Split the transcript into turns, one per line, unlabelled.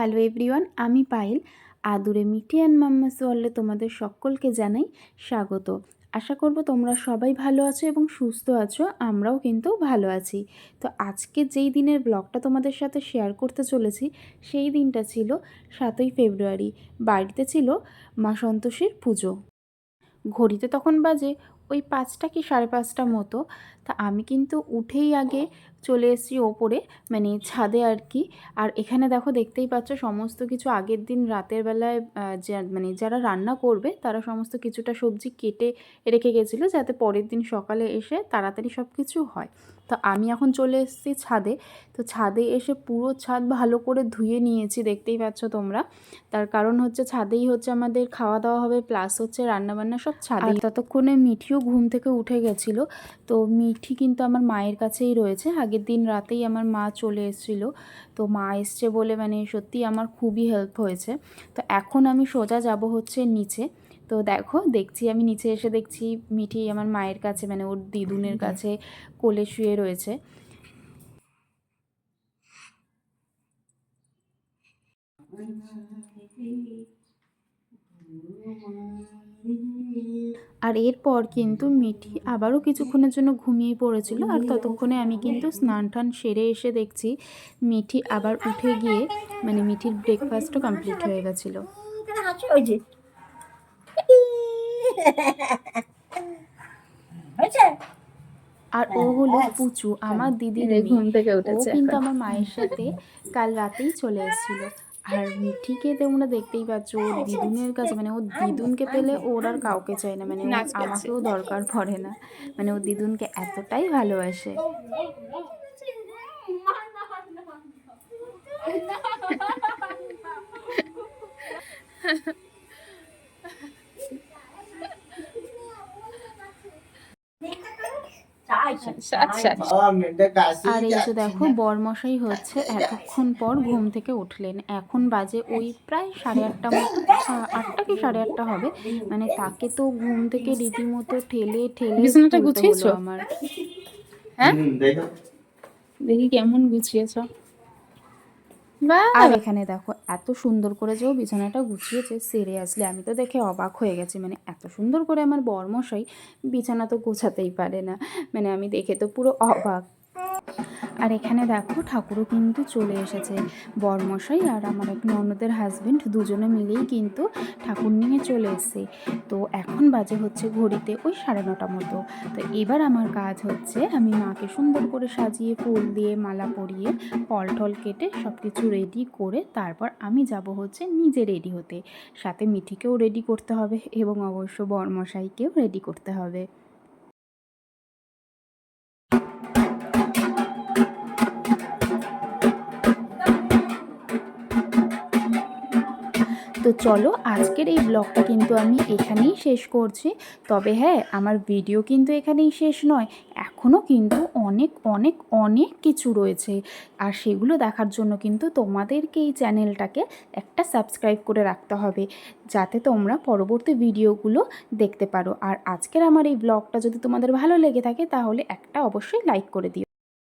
Hello everyone, আমি পায়েল। আদুরে Mithi and mamma's ওয়ার্ল্ডে তোমাদের সকলকে জানাই স্বাগত। আশা করব তোমরা সবাই ভালো আছো এবং সুস্থ আছো, আমরাও কিন্তু ভালো আছি। তো আজকে যেই দিনের ব্লগটা তোমাদের সাথে শেয়ার করতে চলেছি, সেই দিনটা ছিল সাতই ফেব্রুয়ারি। বাড়িতে ছিল মা সন্তোষীর পুজো। ঘড়িতে তখন বাজে ওই পাঁচটা কি সাড়ে পাঁচটা মতো। তা আমি কিন্তু উঠেই আগে চলে এসেছি ওপরে মানে ছাদে আর কি আর এখানে দেখো দেখতেই পাচ্ছ সমস্ত কিছু আগের দিন রাতের বেলায় মানে যারা রান্না করবে তারা সমস্ত কিছুটা সবজি কেটে রেখে গেছিল যাতে পরের দিন সকালে এসে তাড়াতাড়ি সব কিছু হয়। তো আমি এখন চলে এসেছি ছাদে। তো ছাদে এসে পুরো ছাদ ভালো করে ধুয়ে নিয়েছি, দেখতেই পাচ্ছ তোমরা। তার কারণ হচ্ছে ছাদেই হচ্ছে আমাদের খাওয়া দাওয়া হবে প্লাস হচ্ছে রান্নাবান্না সব ছাদে ততক্ষণে মিঠিও ঘুম থেকে উঠে গেছিল। তো মিঠি কিন্তু আমার মায়ের কাছেই রয়েছে। আগের দিন রাতেই আমার মা চলে এসেছিল। তো মা এসছে বলে মানে সত্যি আমার খুবই হেল্প হয়েছে। তো এখন আমি সোজা যাব হচ্ছে নিচে। তো দেখো দেখছি আমি নিচে এসে দেখছি মিঠি আমার মায়ের কাছে মানে ওর দিদুনের কাছে কোলে শুয়ে রয়েছে। আর এরপর কিন্তু মিঠি আবারও কিছুক্ষণের জন্য ঘুমিয়ে পড়েছিল আর ততক্ষণে আমি কিন্তু স্নান টান সেরে এসে দেখছি মিঠি আবার উঠে গিয়ে মানে মিঠির ব্রেকফাস্টও কমপ্লিট হয়ে গেছিল। আর ও হলো পুচু আমার দিদির
ঘুম থেকে উঠেছে।
কিন্তু আমার মায়ের সাথে কাল রাতেই চলে এসেছিল। আর মিঠিকে তোমরা দেখতেই পাচ্ছ ওর দিদুনের কাছে মানে ওর দিদুনকে পেলে ওর আর কাউকে চায় না মানে আমাকেও দরকার পড়ে না। মানে ওর দিদুনকে এতটাই ভালোবাসে। আর এই যে দেখো বরমশাই হচ্ছে এতক্ষণ পর ঘুম থেকে উঠলেন। এখন বাজে ওই প্রায় সাড়ে আটটা মতো আটটা কি সাড়ে আটটা হবে? মানে তাকে তো ঘুম থেকে রীতিমতো ঠেলে ঠেলে
বিছানাটা গুছিয়েছো?
আমার।
হ্যাঁ? দেখি কেমন গুছিয়েছ।
আর এখানে দেখো এত সুন্দর করে যে বিছানাটা গুছিয়েছে সিরিয়াসলি আমি তো দেখে অবাক হয়ে গেছি। মানে এত সুন্দর করে আমার বর্মশাই বিছানা তো গোছাতেই পারে না। মানে আমি দেখে তো পুরো অবাক। আর এখানে দেখো ঠাকুরও কিন্তু চলে এসেছে। বরমশাই আর আমার এক ননদের হাজবেন্ড দুজনে মিলেই কিন্তু ঠাকুর নিয়ে চলে এসেছে। তো এখন বাজে হচ্ছে ঘড়িতে ওই সাড়ে নটা মতো। তো এবার আমার কাজ হচ্ছে আমি মাকে সুন্দর করে সাজিয়ে ফুল দিয়ে মালা পরিয়ে ফল টল কেটে সব কিছু রেডি করে তারপর আমি যাব হচ্ছে নিজে রেডি হতে। সাথে মিঠিকেও রেডি করতে হবে এবং অবশ্য বরমশাইকেও রেডি করতে হবে। তো চলো আজকের এই ব্লগটা কিন্তু আমি এখানেই শেষ করছি। তবে হ্যাঁ আমার ভিডিও কিন্তু এখানেই শেষ নয় এখনও কিন্তু অনেক অনেক অনেক কিছু রয়েছে। আর সেগুলো দেখার জন্য কিন্তু তোমাদেরকে এই চ্যানেলটাকে একটা সাবস্ক্রাইব করে রাখতে হবে, যাতে তোমরা পরবর্তী ভিডিওগুলো দেখতে পারো। আর আজকের আমার এই ব্লগটা যদি তোমাদের ভালো লেগে থাকে, তাহলে একটা অবশ্যই লাইক করে দিও।